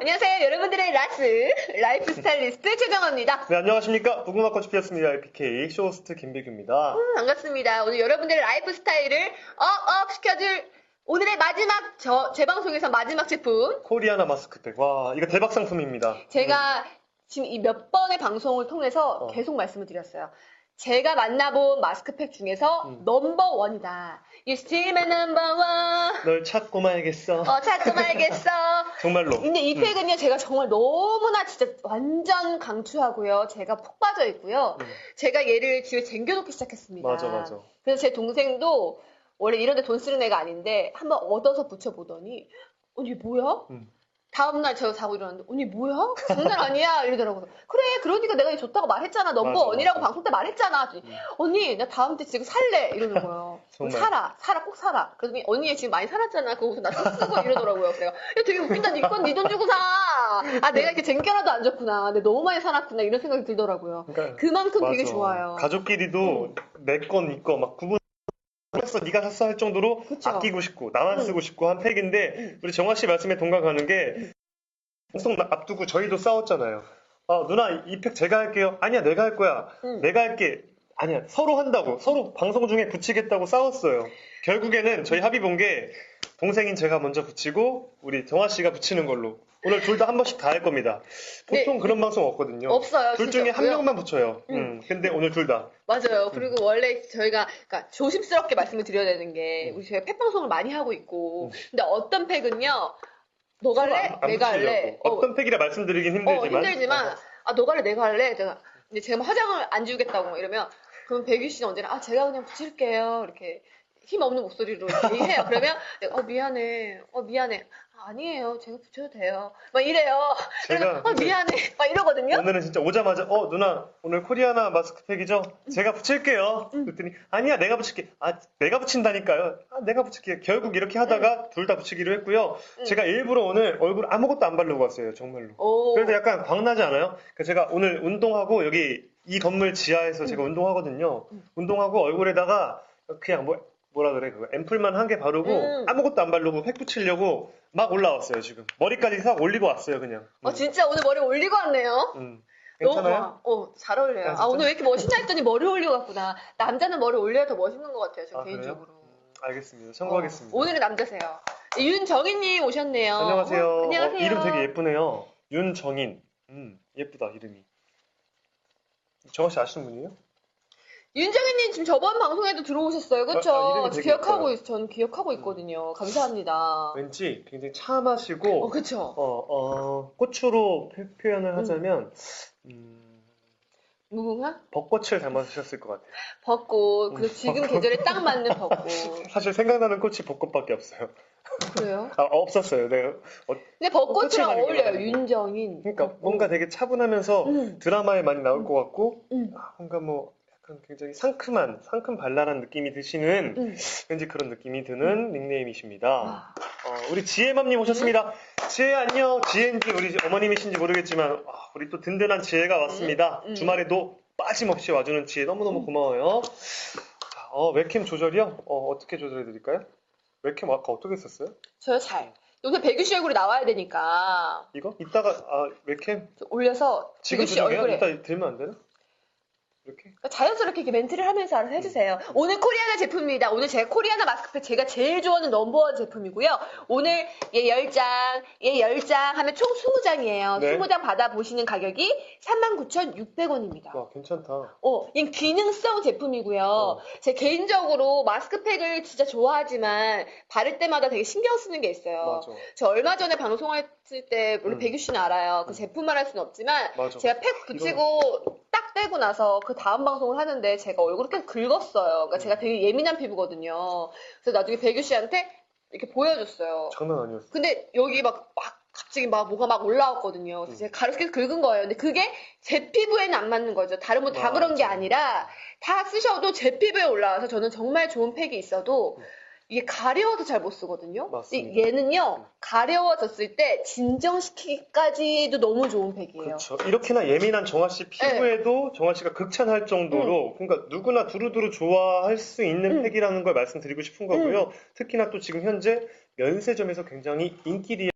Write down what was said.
안녕하세요. 여러분들의 라스 라이프 스타일리스트 최정화입니다. 네, 안녕하십니까. 무궁화 꽃이 피었습니다. LPK 쇼호스트 김비규입니다. 음, 반갑습니다. 오늘 여러분들의 라이프 스타일을 업업 시켜줄 오늘의 마지막 저, 제 방송에서 마지막 제품 코리아나 마스크팩. 와, 이거 대박 상품입니다. 제가 지금 이 몇 번의 방송을 통해서 어. 계속 말씀을 드렸어요. 제가 만나본 마스크팩 중에서 음. 넘버 원이다. You still my number one. 널 찾고 말겠어. 어, 찾고 말겠어. 정말로. 근데 이 음. 팩은요, 제가 정말 너무나 진짜 완전 강추하고요. 제가 푹 빠져 있고요. 음. 제가 얘를 집에 쟁겨놓기 시작했습니다. 맞아, 맞아. 그래서 제 동생도 원래 이런데 돈 쓰는 애가 아닌데 한번 얻어서 붙여보더니 언니 뭐야? 음. 다음날 제가 자고 일어났는데 언니 뭐야? 장난 아니야 이러더라고요. 그래 그러니까 내가 좋다고 말했잖아. 넘버 맞아, 맞아. 방송 때 말했잖아. 음. 언니 나 다음 때 지금 살래 이러는 거예요. 사라 사라 꼭 사라. 그러더니 언니 지금 많이 살았잖아. 그거부터 나또 쓰고 이러더라고요. 그래요. 야 되게 웃긴다. 니건 니돈 주고 사. 아 내가 이렇게 쟁겨놔도 안 좋구나. 근데 너무 많이 살았구나 이런 생각이 들더라고요. 그러니까 그만큼 되게 맞아. 좋아요. 음. 가족끼리도 내 건, 니거막 구분. 샀어, 네가 샀어 할 정도로 그쵸. 아끼고 싶고 나만 음. 쓰고 싶고 한 팩인데 음. 우리 정화 씨 말씀에 동감 가는 게 방송 앞두고 저희도 싸웠잖아요. 아 누나 이 팩 제가 할게요. 아니야 내가 할 거야. 음. 내가 할게. 아니야 서로 한다고 서로 방송 중에 붙이겠다고 싸웠어요. 결국에는 저희 합의 본 게 동생인 제가 먼저 붙이고 우리 정화 씨가 붙이는 걸로 오늘 둘 다 한 번씩 다 할 겁니다. 보통 그런 방송 없거든요. 네. 없어요. 둘 중에 한 없고요. 명만 붙여요. 음. 음, 근데 오늘 둘 다. 맞아요. 그리고 원래 저희가 그러니까 조심스럽게 말씀을 드려야 되는 게 음. 우리 저희가 팩 방송을 많이 하고 있고 음. 근데 어떤 팩은요 너가 할래? 안- 안 내가 할래? 붙이려고. 어떤 팩이라 말씀드리긴 어, 힘들지만. 힘들지만 아 너가 할래? 내가 할래? 제가 제가 뭐 화장을 안 지우겠다고 막 이러면 그럼 백유 씨는 언제나 아 제가 그냥 붙일게요 이렇게 힘 없는 목소리로 얘기해요. 그러면 어 미안해, 어 미안해. 아, 아니에요, 제가 붙여도 돼요. 막 이래요. 그러면 어 미안해, 막 이러거든요. 오늘은 진짜 오자마자 어 누나 오늘 코리아나 마스크팩이죠? 제가 붙일게요. 음. 그랬더니 아니야 내가 붙일게. 아 내가 붙인다니까요. 아 내가 붙일게요. 결국 이렇게 하다가 둘 다 붙이기로 했고요. 음. 제가 일부러 오늘 얼굴 아무것도 안 바르고 왔어요 정말로. 오, 그래서 약간 광나지 않아요? 그래서 제가 오늘 운동하고 여기 이 건물 지하에서 제가 운동하거든요. 음. 운동하고 얼굴에다가 그냥 뭐 뭐라 그래 그거 앰플만 한 개 바르고 음. 아무것도 안 바르고 팩 붙이려고 막 올라왔어요 지금. 머리까지 싹 올리고 왔어요 그냥. 어 진짜 오늘 머리 올리고 왔네요. 음. 너무 괜찮아요? 좋아. 어, 잘 어울려요. 아, 아? 오늘 왜 이렇게 멋있나 했더니 머리 올려갔구나. 남자는 머리 올려야 더 멋있는 것 같아요, 저 아, 그래요? 개인적으로. 음, 알겠습니다. 참고하겠습니다. 어, 오늘은 남자세요. 윤정희님 오셨네요. 안녕하세요. 어, 안녕하세요. 어, 이름 되게 예쁘네요. 윤정인. 음, 예쁘다, 이름이. 정아 씨 아시는 분이에요? 윤정희님 지금 저번 방송에도 들어오셨어요, 그렇죠? 아, 아, 이름이 되게 기억하고. 있, 전 기억하고 있거든요. 감사합니다. 왠지 굉장히 차 마시고, 어, 그렇죠. 어, 어, 꽃으로 표- 표현을 하자면, 음, 무궁화? 벚꽃을 담아주셨을 것 같아요. 벚꽃. 음, 그 지금. 계절에 딱 맞는 벚꽃. 사실 생각나는 꽃이 벚꽃밖에 없어요. 그래요? 아, 없었어요. 네. 어, 근데 벚꽃이랑 어울려요. 윤정인. 그러니까 벚꽃. 뭔가 되게 차분하면서 음, 드라마에 많이 나올 것 같고, 음, 아, 뭔가 뭐, 굉장히 상큼한, 상큼 발랄한 느낌이 드시는 음. 왠지 그런 느낌이 드는 닉네임이십니다. 와, 어, 우리 지혜맘님 오셨습니다. 지혜 안녕. 지혜인지 우리 어머님이신지 모르겠지만 아, 우리 또 든든한 지혜가 왔습니다. 음, 음. 주말에도 빠짐없이 와주는 지혜 너무너무 고마워요. 자, 어, 웹캠 조절이요? 어, 어떻게 조절해 드릴까요? 웹캠 아까 어떻게 했었어요? 저요 잘. 요새 백유 씨 얼굴이 나와야 되니까 이거? 이따가 아, 웹캠 좀 올려서 지금 씨 조절해요? 얼굴에 이따 들면 안 되나? 이렇게? 그러니까 자연스럽게 이렇게 멘트를 하면서 알아서 해주세요. 오늘 코리아나 제품입니다. 오늘 제가 코리아나 마스크팩 제가 제일 좋아하는 넘버원 제품이고요. 오늘 얘 10장, 얘 10장 하면 총 20장이에요. 네. 20장 받아보시는 가격이 39,600원입니다. 와 괜찮다. 어, 이 기능성 제품이고요. 어. 제 개인적으로 마스크팩을 진짜 좋아하지만 바를 때마다 되게 신경 쓰는 게 있어요. 맞아. 저 얼마 전에 방송했을 때 물론 음. 백유 씨는 알아요. 그 음. 제품만 할 수는 없지만 맞아. 제가 팩 붙이고 딱 떼고 나서 그 다음 방송을 하는데 제가 얼굴을 계속 긁었어요. 그러니까 제가 되게 예민한 피부거든요. 그래서 나중에 백유 씨한테 이렇게 보여줬어요. 장난 아니었어. 근데 여기 막, 막 갑자기 막 뭐가 막 올라왔거든요. 그래서 음. 제가 가로수 계속 긁은 거예요. 근데 그게 제 피부에는 안 맞는 거죠. 다른 분다 맞아. 그런 게 아니라 다 쓰셔도 제 피부에 올라와서 저는 정말 좋은 팩이 있어도 음. 이게 가려워서 잘못 쓰거든요. 맞습니다. 얘는요, 가려워졌을 때 진정시키기까지도 너무 좋은 팩이에요. 그렇죠. 이렇게나 예민한 정아 씨 피부에도 정아 씨가 극찬할 정도로 그러니까 누구나 두루두루 좋아할 수 있는 음. 팩이라는 걸 말씀드리고 싶은 거고요. 특히나 또 지금 현재 면세점에서 굉장히 인기리에